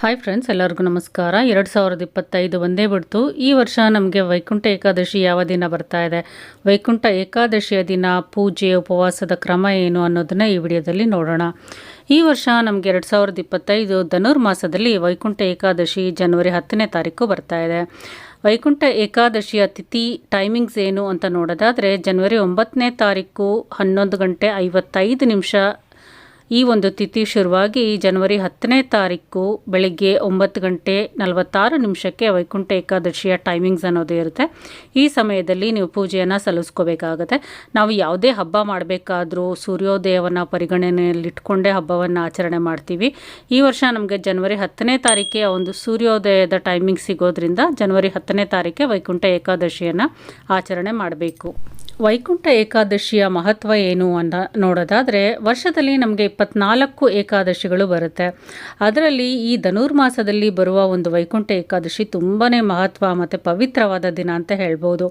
Hi friends ಎಲ್ಲರಿಗೂ ನಮಸ್ಕಾರ. ಎರಡು ಸಾವಿರದ ಇಪ್ಪತ್ತೈದು ಒಂದೇ ಬಿಡ್ತು. ಈ ವರ್ಷ ನಮಗೆ ವೈಕುಂಠ ಏಕಾದಶಿ ಯಾವ ದಿನ ಬರ್ತಾ ಇದೆ? ವೈಕುಂಠ ಏಕಾದಶಿಯ ದಿನ, ಪೂಜೆ, ಉಪವಾಸದ ಕ್ರಮ ಏನು ಅನ್ನೋದನ್ನು ಈ ವಿಡಿಯೋದಲ್ಲಿ ನೋಡೋಣ. ಈ ವರ್ಷ ನಮಗೆ ಎರಡು ಸಾವಿರದ ಇಪ್ಪತ್ತೈದು ಧನುರ್ಮಾಸದಲ್ಲಿ ವೈಕುಂಠ ಏಕಾದಶಿ ಜನವರಿ ಹತ್ತನೇ ತಾರೀಕು ಬರ್ತಾ ಇದೆ. ವೈಕುಂಠ ಏಕಾದಶಿಯ ತಿಥಿ ಟೈಮಿಂಗ್ಸ್ ಏನು ಅಂತ ನೋಡೋದಾದರೆ, ಜನವರಿ ಒಂಬತ್ತನೇ ತಾರೀಕು ಹನ್ನೊಂದು ಗಂಟೆ ಐವತ್ತೈದು ನಿಮಿಷ ಈ ಒಂದು ತಿಥಿ ಶುರುವಾಗಿ ಜನವರಿ ಹತ್ತನೇ ತಾರೀಕು ಬೆಳಿಗ್ಗೆ ಒಂಬತ್ತು ಗಂಟೆ ನಲವತ್ತಾರು ನಿಮಿಷಕ್ಕೆ ವೈಕುಂಠ ಏಕಾದಶಿಯ ಟೈಮಿಂಗ್ಸ್ ಅನ್ನೋದು ಇರುತ್ತೆ. ಈ ಸಮಯದಲ್ಲಿ ನೀವು ಪೂಜೆಯನ್ನು ಸಲ್ಲಿಸ್ಕೋಬೇಕಾಗತ್ತೆ. ನಾವು ಯಾವುದೇ ಹಬ್ಬ ಮಾಡಬೇಕಾದ್ರೂ ಸೂರ್ಯೋದಯವನ್ನು ಪರಿಗಣನೆಯಲ್ಲಿಟ್ಕೊಂಡೇ ಹಬ್ಬವನ್ನು ಆಚರಣೆ ಮಾಡ್ತೀವಿ. ಈ ವರ್ಷ ನಮಗೆ ಜನವರಿ ಹತ್ತನೇ ತಾರೀಕೆ ಒಂದು ಸೂರ್ಯೋದಯದ ಟೈಮಿಂಗ್ ಸಿಗೋದ್ರಿಂದ ಜನವರಿ ಹತ್ತನೇ ತಾರೀಕೆ ವೈಕುಂಠ ಏಕಾದಶಿಯನ್ನು ಆಚರಣೆ ಮಾಡಬೇಕು. ವೈಕುಂಠ ಏಕಾದಶಿಯ ಮಹತ್ವ ಏನು ಅಂತ ನೋಡೋದಾದರೆ ವರ್ಷದಲ್ಲಿ ನಮಗೆ ಇಪ್ಪತ್ನಾಲ್ಕು ಏಕಾದಶಿಗಳು ಬರುತ್ತೆ. ಅದರಲ್ಲಿ ಈ ಧನುರ್ಮಾಸದಲ್ಲಿ ಬರುವ ಒಂದು ವೈಕುಂಠ ಏಕಾದಶಿ ತುಂಬಾ ಮಹತ್ವ ಮತ್ತು ಪವಿತ್ರವಾದ ದಿನ ಅಂತ ಹೇಳ್ಬೋದು.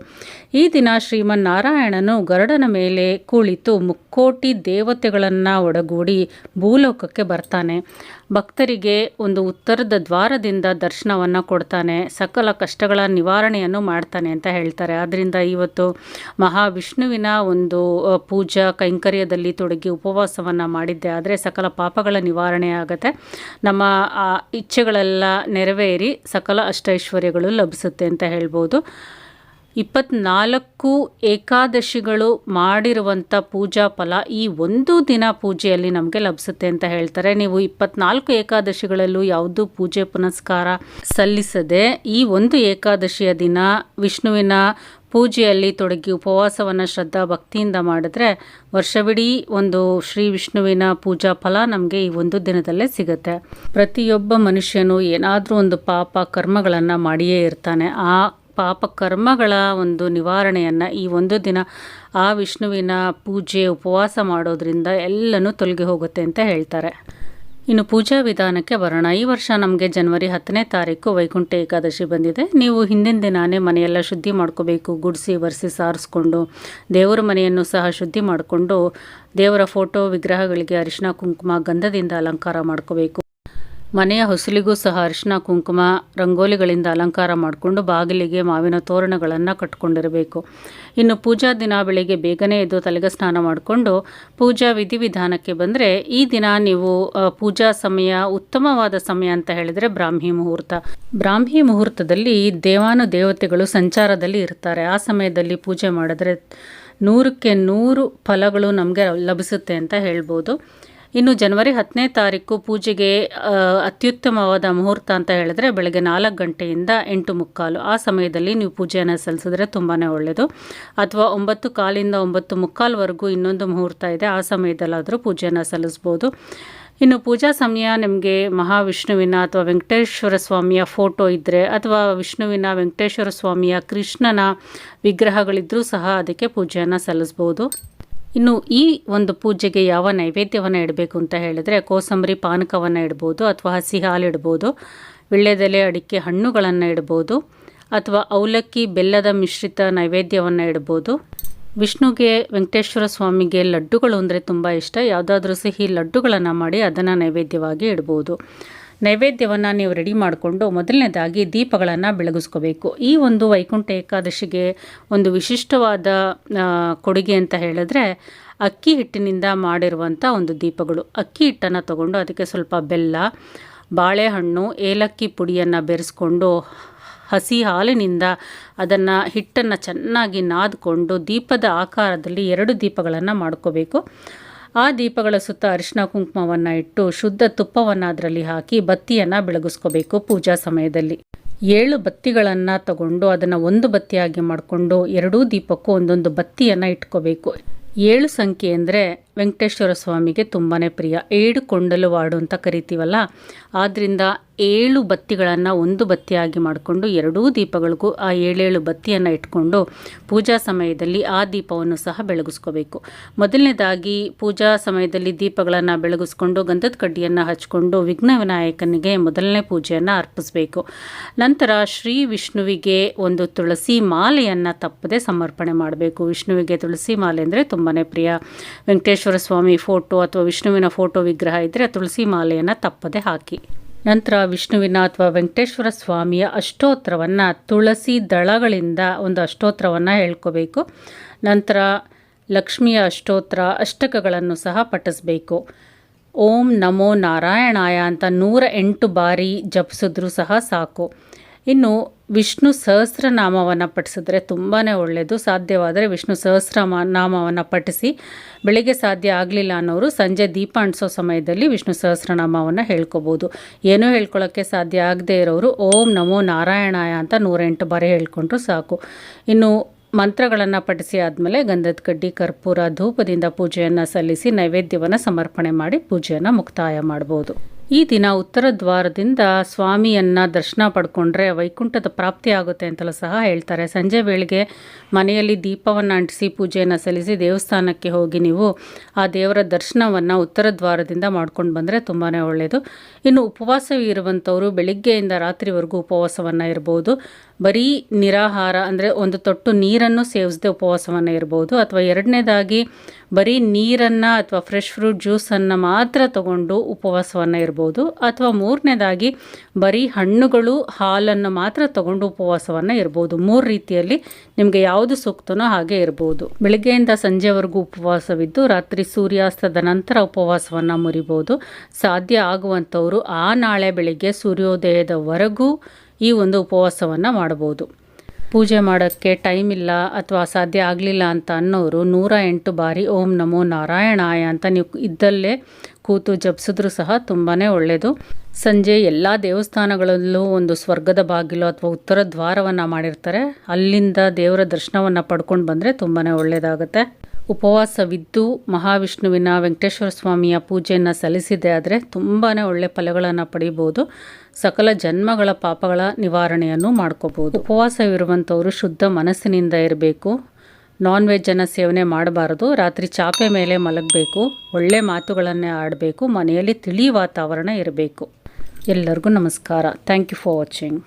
ಈ ದಿನ ಶ್ರೀಮನ್ನಾರಾಯಣನು ಗರುಡನ ಮೇಲೆ ಕುಳಿತು ಮುಕ್ಕೋಟಿ ದೇವತೆಗಳನ್ನು ಒಡಗೂಡಿ ಭೂಲೋಕಕ್ಕೆ ಬರ್ತಾನೆ. ಭಕ್ತರಿಗೆ ಒಂದು ಉತ್ತರದ ದ್ವಾರದಿಂದ ದರ್ಶನವನ್ನು ಕೊಡ್ತಾನೆ. ಸಕಲ ಕಷ್ಟಗಳ ನಿವಾರಣೆಯನ್ನು ಮಾಡ್ತಾನೆ ಅಂತ ಹೇಳ್ತಾರೆ. ಆದ್ದರಿಂದ ಇವತ್ತು ಮಹಾವಿಷ್ಣುವಿನ ಒಂದು ಪೂಜಾ ಕೈಂಕರ್ಯದಲ್ಲಿ ತೊಡಗಿ ಉಪವಾಸವನ್ನು ಮಾಡಿದ್ದೆ. ಆದರೆ ಸಕಲ ಪಾಪಗಳ ನಿವಾರಣೆ ಆಗುತ್ತೆ. ನಮ್ಮ ಇಚ್ಛೆಗಳೆಲ್ಲ ನೆರವೇರಿ ಸಕಲ ಅಷ್ಟೈಶ್ವರ್ಯಗಳು ಲಭಿಸುತ್ತೆ ಅಂತ ಹೇಳ್ಬೋದು. ಇಪ್ಪತ್ನಾಲ್ಕು ಏಕಾದಶಿಗಳು ಮಾಡಿರುವಂಥ ಪೂಜಾ ಫಲ ಈ ಒಂದು ದಿನ ಪೂಜೆಯಲ್ಲಿ ನಮಗೆ ಲಭಿಸುತ್ತೆ ಅಂತ ಹೇಳ್ತಾರೆ. ನೀವು ಇಪ್ಪತ್ನಾಲ್ಕು ಏಕಾದಶಿಗಳಲ್ಲೂ ಯಾವುದು ಪೂಜೆ ಪುನಸ್ಕಾರ ಸಲ್ಲಿಸದೆ ಈ ಒಂದು ಏಕಾದಶಿಯ ದಿನ ವಿಷ್ಣುವಿನ ಪೂಜೆಯಲ್ಲಿ ತೊಡಗಿ ಉಪವಾಸವನ್ನು ಶ್ರದ್ಧಾ ಭಕ್ತಿಯಿಂದ ಮಾಡಿದ್ರೆ ವರ್ಷವಿಡೀ ಒಂದು ಶ್ರೀ ವಿಷ್ಣುವಿನ ಪೂಜಾ ಫಲ ನಮಗೆ ಈ ಒಂದು ದಿನದಲ್ಲೇ ಸಿಗುತ್ತೆ. ಪ್ರತಿಯೊಬ್ಬ ಮನುಷ್ಯನು ಏನಾದರೂ ಒಂದು ಪಾಪ ಕರ್ಮಗಳನ್ನು ಮಾಡಿಯೇ ಇರ್ತಾನೆ. ಆ ಪಾಪ ಕರ್ಮಗಳ ಒಂದು ನಿವಾರಣೆಯನ್ನು ಈ ಒಂದು ದಿನ ಆ ವಿಷ್ಣುವಿನ ಪೂಜೆ, ಉಪವಾಸ ಮಾಡೋದ್ರಿಂದ ಎಲ್ಲನೂ ತೊಲಗಿ ಹೋಗುತ್ತೆ ಅಂತ ಹೇಳ್ತಾರೆ. ಇನ್ನು ಪೂಜಾ ವಿಧಾನಕ್ಕೆ ಬರೋಣ. ಈ ವರ್ಷ ನಮಗೆ ಜನವರಿ ಹತ್ತನೇ ತಾರೀಕು ವೈಕುಂಠ ಏಕಾದಶಿ ಬಂದಿದೆ. ನೀವು ಹಿಂದಿನ ದಿನಾನೇ ಮನೆಯೆಲ್ಲ ಶುದ್ಧಿ ಮಾಡ್ಕೋಬೇಕು, ಗುಡಿಸಿ ಒರೆಸಿ ಸಾರಿಸ್ಕೊಂಡು ದೇವರ ಮನೆಯನ್ನು ಸಹ ಶುದ್ಧಿ ಮಾಡಿಕೊಂಡು ದೇವರ ಫೋಟೋ ವಿಗ್ರಹಗಳಿಗೆ ಅರಿಶಿನ, ಕುಂಕುಮ, ಗಂಧದಿಂದ ಅಲಂಕಾರ ಮಾಡ್ಕೋಬೇಕು. ಮನೆಯ ಹೊಸಲಿಗೂ ಸಹ ಅರಿಶಿನ, ಕುಂಕುಮ, ರಂಗೋಲಿಗಳಿಂದ ಅಲಂಕಾರ ಮಾಡಿಕೊಂಡು ಬಾಗಿಲಿಗೆ ಮಾವಿನ ತೋರಣಗಳನ್ನು ಕಟ್ಕೊಂಡಿರಬೇಕು. ಇನ್ನು ಪೂಜಾ ದಿನ ಬೆಳಿಗ್ಗೆ ಬೇಗನೆ ಎದ್ದು ತಲೆಗೆ ಸ್ನಾನ ಮಾಡಿಕೊಂಡು ಪೂಜಾ ವಿಧಿವಿಧಾನಕ್ಕೆ ಬಂದರೆ ಈ ದಿನ ನೀವು ಪೂಜಾ ಸಮಯ ಉತ್ತಮವಾದ ಸಮಯ ಅಂತ ಹೇಳಿದರೆ ಬ್ರಾಹ್ಮಿ ಮುಹೂರ್ತ. ಬ್ರಾಹ್ಮಿ ಮುಹೂರ್ತದಲ್ಲಿ ದೇವಾನು ದೇವತೆಗಳು ಸಂಚಾರದಲ್ಲಿ ಇರ್ತಾರೆ. ಆ ಸಮಯದಲ್ಲಿ ಪೂಜೆ ಮಾಡಿದ್ರೆ ನೂರಕ್ಕೆ ನೂರು ಫಲಗಳು ನಮಗೆ ಲಭಿಸುತ್ತೆ ಅಂತ ಹೇಳ್ಬೋದು. ಇನ್ನು ಜನವರಿ ಹತ್ತನೇ ತಾರೀಕು ಪೂಜೆಗೆ ಅತ್ಯುತ್ತಮವಾದ ಮುಹೂರ್ತ ಅಂತ ಹೇಳಿದ್ರೆ ಬೆಳಗ್ಗೆ ನಾಲ್ಕು ಗಂಟೆಯಿಂದ ಎಂಟು ಮುಕ್ಕಾಲು. ಆ ಸಮಯದಲ್ಲಿ ನೀವು ಪೂಜೆಯನ್ನು ಸಲ್ಲಿಸಿದ್ರೆ ತುಂಬಾ ಒಳ್ಳೆಯದು ಅಥವಾ ಒಂಬತ್ತು ಕಾಲಿಂದ ಒಂಬತ್ತು ಮುಕ್ಕಾಲ್ವರೆಗೂ ಇನ್ನೊಂದು ಮುಹೂರ್ತ ಇದೆ, ಆ ಸಮಯದಲ್ಲಾದರೂ ಪೂಜೆಯನ್ನು ಸಲ್ಲಿಸ್ಬೋದು. ಇನ್ನು ಪೂಜಾ ಸಮಯ ನಿಮಗೆ ಮಹಾವಿಷ್ಣುವಿನ ಅಥವಾ ವೆಂಕಟೇಶ್ವರ ಸ್ವಾಮಿಯ ಫೋಟೋ ಇದ್ದರೆ ಅಥವಾ ವಿಷ್ಣುವಿನ, ವೆಂಕಟೇಶ್ವರ ಸ್ವಾಮಿಯ ಕೃಷ್ಣನ ವಿಗ್ರಹಗಳಿದ್ದರೂ ಸಹ ಅದಕ್ಕೆ ಪೂಜೆಯನ್ನು ಸಲ್ಲಿಸ್ಬೋದು. ಇನ್ನು ಈ ಒಂದು ಪೂಜೆಗೆ ಯಾವ ನೈವೇದ್ಯವನ್ನು ಇಡಬೇಕು ಅಂತ ಹೇಳಿದರೆ ಕೋಸಂಬರಿ ಪಾನಕವನ್ನು ಇಡ್ಬೋದು ಅಥವಾ ಹಸಿ ಹಾಲು ಇಡ್ಬೋದು ವಿಳ್ಯದೆಲೆ ಅಡಿಕೆ ಹಣ್ಣುಗಳನ್ನು ಇಡ್ಬೋದು, ಅಥವಾ ಅವಲಕ್ಕಿ, ಬೆಲ್ಲದ ಮಿಶ್ರಿತ ನೈವೇದ್ಯವನ್ನು ಇಡ್ಬೋದು. ವಿಷ್ಣುಗೆ ವೆಂಕಟೇಶ್ವರ ಸ್ವಾಮಿಗೆ ಲಡ್ಡುಗಳು ಅಂದರೆ ತುಂಬ ಇಷ್ಟ. ಯಾವುದಾದ್ರೂ ಸಿಹಿ ಲಡ್ಡುಗಳನ್ನು ಮಾಡಿ ಅದನ್ನು ನೈವೇದ್ಯವಾಗಿ ಇಡ್ಬೋದು. ನೈವೇದ್ಯವನ್ನು ನೀವು ರೆಡಿ ಮಾಡಿಕೊಂಡು ಮೊದಲನೇದಾಗಿ ದೀಪಗಳನ್ನು ಬೆಳಗಿಸ್ಕೋಬೇಕು. ಈ ಒಂದು ವೈಕುಂಠ ಏಕಾದಶಿಗೆ ಒಂದು ವಿಶಿಷ್ಟವಾದ ಕೊಡುಗೆ ಅಂತ ಹೇಳಿದ್ರೆ ಅಕ್ಕಿ ಹಿಟ್ಟಿನಿಂದ ಮಾಡಿರುವಂಥ ಒಂದು ದೀಪಗಳು. ಅಕ್ಕಿ ಹಿಟ್ಟನ್ನು ತಗೊಂಡು ಅದಕ್ಕೆ ಸ್ವಲ್ಪ ಬೆಲ್ಲ, ಬಾಳೆಹಣ್ಣು, ಏಲಕ್ಕಿ ಪುಡಿಯನ್ನು ಬೆರೆಸ್ಕೊಂಡು ಹಸಿ ಹಾಲಿನಿಂದ ಅದನ್ನು ಹಿಟ್ಟನ್ನು ಚೆನ್ನಾಗಿ ನಾದ್ಕೊಂಡು ದೀಪದ ಆಕಾರದಲ್ಲಿ ಎರಡು ದೀಪಗಳನ್ನು ಮಾಡ್ಕೋಬೇಕು. ಆ ದೀಪಗಳ ಸುತ್ತ ಅರಿಶಿನ ಕುಂಕುಮವನ್ನು ಇಟ್ಟು ಶುದ್ಧ ತುಪ್ಪವನ್ನು ಅದರಲ್ಲಿ ಹಾಕಿ ಬತ್ತಿಯನ್ನು ಬೆಳಗಿಸ್ಕೋಬೇಕು ಪೂಜಾ ಸಮಯದಲ್ಲಿ. ಏಳು ಬತ್ತಿಗಳನ್ನು ತಗೊಂಡು ಅದನ್ನು ಒಂದು ಬತ್ತಿಯಾಗಿ ಮಾಡಿಕೊಂಡು ಎರಡೂ ದೀಪಕ್ಕೂ ಒಂದೊಂದು ಬತ್ತಿಯನ್ನು ಇಟ್ಕೋಬೇಕು. ಏಳು ಸಂಖ್ಯೆ ಅಂದರೆ ವೆಂಕಟೇಶ್ವರ ಸ್ವಾಮಿಗೆ ತುಂಬಾ ಪ್ರಿಯ. ಏಳು ಕೊಂಡಲು ವಾಡು ಅಂತ ಕರಿತೀವಲ್ಲ ಆದ್ದರಿಂದ ಏಳು ಬತ್ತಿಗಳನ್ನು ಒಂದು ಬತ್ತಿಯಾಗಿ ಮಾಡಿಕೊಂಡು ಎರಡೂ ದೀಪಗಳಿಗೂ ಆ ಏಳೇಳು ಬತ್ತಿಯನ್ನು ಇಟ್ಕೊಂಡು ಪೂಜಾ ಸಮಯದಲ್ಲಿ ಆ ದೀಪವನ್ನು ಸಹ ಬೆಳಗಿಸ್ಕೋಬೇಕು. ಮೊದಲನೇದಾಗಿ ಪೂಜಾ ಸಮಯದಲ್ಲಿ ದೀಪಗಳನ್ನು ಬೆಳಗಿಸ್ಕೊಂಡು ಗಂಧದ ಕಡ್ಡಿಯನ್ನು ಹಚ್ಕೊಂಡು ವಿಘ್ನ ವಿನಾಯಕನಿಗೆ ಮೊದಲನೇ ಪೂಜೆಯನ್ನು ಅರ್ಪಿಸಬೇಕು. ನಂತರ ಶ್ರೀ ವಿಷ್ಣುವಿಗೆ ಒಂದು ತುಳಸಿ ಮಾಲೆಯನ್ನು ತಪ್ಪದೆ ಸಮರ್ಪಣೆ ಮಾಡಬೇಕು. ವಿಷ್ಣುವಿಗೆ ತುಳಸಿ ಮಾಲೆ ಅಂದರೆ ತುಂಬಾ ಪ್ರಿಯ ವೆಂಕಟೇಶ್ವರ ಸ್ವಾಮಿ ಫೋಟೋ ಅಥವಾ ವಿಷ್ಣುವಿನ ಫೋಟೋ ವಿಗ್ರಹ ಇದ್ದರೆ ತುಳಸಿ ಮಾಲೆಯನ್ನು ತಪ್ಪದೆ ಹಾಕಿ. ನಂತರ ವಿಷ್ಣುವಿನ ಅಥವಾ ವೆಂಕಟೇಶ್ವರ ಸ್ವಾಮಿಯ ಅಷ್ಟೋತ್ತರವನ್ನು ತುಳಸಿ ದಳಗಳಿಂದ ಒಂದು ಅಷ್ಟೋತ್ತರವನ್ನು ಹೇಳ್ಕೋಬೇಕು. ನಂತರ ಲಕ್ಷ್ಮಿಯ ಅಷ್ಟೋತ್ತರ ಅಷ್ಟಕಗಳನ್ನು ಸಹ ಪಠಿಸಬೇಕು. ಓಂ ನಮೋ ನಾರಾಯಣಾಯ ಅಂತ ನೂರ ಎಂಟು ಬಾರಿ ಜಪಿಸಿದ್ರೂ ಸಹ ಸಾಕು. ಇನ್ನು ವಿಷ್ಣು ಸಹಸ್ರನಾಮವನ್ನು ಪಠಿಸಿದ್ರೆ ತುಂಬಾ ಒಳ್ಳೆಯದು ಸಾಧ್ಯವಾದರೆ ವಿಷ್ಣು ಸಹಸ್ರ ನಾಮವನ್ನು ಪಠಿಸಿ ಬೆಳಿಗ್ಗೆ ಸಾಧ್ಯ ಆಗಲಿಲ್ಲ ಅನ್ನೋರು ಸಂಜೆ ದೀಪ ಅಂಟಿಸೋ ಸಮಯದಲ್ಲಿ ವಿಷ್ಣು ಸಹಸ್ರನಾಮವನ್ನು ಹೇಳ್ಕೊಬೋದು. ಏನೂ ಹೇಳ್ಕೊಳ್ಳೋಕ್ಕೆ ಸಾಧ್ಯ ಆಗದೇ ಇರೋರು ಓಂ ನಮೋ ನಾರಾಯಣಾಯ ಅಂತ ನೂರೆಂಟು ಬಾರಿ ಹೇಳ್ಕೊಂಡ್ರು ಸಾಕು. ಇನ್ನು ಮಂತ್ರಗಳನ್ನು ಪಠಿಸಿ ಆದಮೇಲೆ ಗಂಧದ ಕಡ್ಡಿ ಕರ್ಪೂರ, ಧೂಪದಿಂದ ಪೂಜೆಯನ್ನು ಸಲ್ಲಿಸಿ ನೈವೇದ್ಯವನ್ನು ಸಮರ್ಪಣೆ ಮಾಡಿ ಪೂಜೆಯನ್ನು ಮುಕ್ತಾಯ ಮಾಡ್ಬೋದು. ಈ ದಿನ ಉತ್ತರ ದ್ವಾರದಿಂದ ಸ್ವಾಮಿಯನ್ನು ದರ್ಶನ ಪಡ್ಕೊಂಡ್ರೆ ವೈಕುಂಠದ ಪ್ರಾಪ್ತಿ ಆಗುತ್ತೆ ಅಂತಲೂ ಸಹ ಹೇಳ್ತಾರೆ. ಸಂಜೆ ವೇಳೆಗೆ ಮನೆಯಲ್ಲಿ ದೀಪವನ್ನು ಅಂಟಿಸಿ ಪೂಜೆಯನ್ನು ಸಲ್ಲಿಸಿ ದೇವಸ್ಥಾನಕ್ಕೆ ಹೋಗಿ ನೀವು ಆ ದೇವರ ದರ್ಶನವನ್ನು ಉತ್ತರ ದ್ವಾರದಿಂದ ಮಾಡ್ಕೊಂಡು ಬಂದರೆ ತುಂಬಾ ಒಳ್ಳೆಯದು ಇನ್ನು ಉಪವಾಸವಿರುವಂಥವರು ಬೆಳಿಗ್ಗೆಯಿಂದ ರಾತ್ರಿವರೆಗೂ ಉಪವಾಸವನ್ನು ಇರ್ಬೋದು. ಬರೀ ನಿರಾಹಾರ ಅಂದರೆ ಒಂದು ತೊಟ್ಟು ನೀರನ್ನು ಸೇವಿಸದೆ ಉಪವಾಸವನ್ನು ಇರ್ಬೋದು. ಅಥವಾ ಎರಡನೇದಾಗಿ ಬರೀ ನೀರನ್ನು ಅಥವಾ ಫ್ರೆಶ್ ಫ್ರೂಟ್ ಜ್ಯೂಸನ್ನು ಮಾತ್ರ ತಗೊಂಡು ಉಪವಾಸವನ್ನು ಇರ್ಬೋದು. ಅಥವಾ ಮೂರನೇದಾಗಿ ಬರೀ ಹಣ್ಣುಗಳು, ಹಾಲನ್ನು ಮಾತ್ರ ತಗೊಂಡು ಉಪವಾಸವನ್ನು ಇರ್ಬೋದು. ಮೂರು ರೀತಿಯಲ್ಲಿ ನಿಮಗೆ ಯಾವುದು ಸೂಕ್ತನೋ ಹಾಗೆ ಇರ್ಬೋದು. ಬೆಳಗ್ಗೆಯಿಂದ ಸಂಜೆವರೆಗೂ ಉಪವಾಸವಿದ್ದು, ರಾತ್ರಿ ಸೂರ್ಯಾಸ್ತದ ನಂತರ ಉಪವಾಸವನ್ನು ಮುರಿಬೋದು. ಸಾಧ್ಯ ಆಗುವಂಥವರು ಆ ನಾಳೆ ಬೆಳಿಗ್ಗೆ ಸೂರ್ಯೋದಯದವರೆಗೂ ಈ ಒಂದು ಉಪವಾಸವನ್ನು ಮಾಡ್ಬೋದು. ಪೂಜೆ ಮಾಡೋಕ್ಕೆ ಟೈಮ್ ಇಲ್ಲ ಅಥವಾ ಸಾಧ್ಯ ಆಗಲಿಲ್ಲ ಅಂತ ಅನ್ನೋರು ನೂರ ಎಂಟು ಬಾರಿ ಓಂ ನಮೋ ನಾರಾಯಣಾಯ ಅಂತ ನೀವು ಇದ್ದಲ್ಲೇ ಕೂತು ಜಪಿಸಿದ್ರು ಸಹ ತುಂಬಾ ಒಳ್ಳೆಯದು ಸಂಜೆ ಎಲ್ಲ ದೇವಸ್ಥಾನಗಳಲ್ಲೂ ಒಂದು ಸ್ವರ್ಗದ ಬಾಗಿಲು ಅಥವಾ ಉತ್ತರ ದ್ವಾರವನ್ನು ಮಾಡಿರ್ತಾರೆ. ಅಲ್ಲಿಂದ ದೇವರ ದರ್ಶನವನ್ನು ಪಡ್ಕೊಂಡು ಬಂದರೆ ತುಂಬಾ ಒಳ್ಳೆಯದಾಗುತ್ತೆ ಉಪವಾಸವಿದ್ದು ಮಹಾವಿಷ್ಣುವಿನ ವೆಂಕಟೇಶ್ವರ ಸ್ವಾಮಿಯ ಪೂಜೆಯನ್ನು ಸಲ್ಲಿಸಿದೆ ಆದರೆ ತುಂಬಾ ಒಳ್ಳೆ ಫಲಗಳನ್ನು ಪಡೆಯಬಹುದು ಸಕಲ ಜನ್ಮಗಳ ಪಾಪಗಳ ನಿವಾರಣೆಯನ್ನು ಮಾಡ್ಕೋಬೋದು. ಉಪವಾಸವಿರುವಂಥವರು ಶುದ್ಧ ಮನಸ್ಸಿನಿಂದ ಇರಬೇಕು. ನಾನ್ ವೆಜ್ಜನ್ನು ಸೇವನೆ ಮಾಡಬಾರದು. ರಾತ್ರಿ ಚಾಪೆ ಮೇಲೆ ಮಲಗಬೇಕು. ಒಳ್ಳೆ ಮಾತುಗಳನ್ನೇ ಆಡಬೇಕು. ಮನೆಯಲ್ಲಿ ತಿಳಿ ವಾತಾವರಣ ಇರಬೇಕು. ಎಲ್ಲರಿಗೂ ನಮಸ್ಕಾರ. Thank you for watching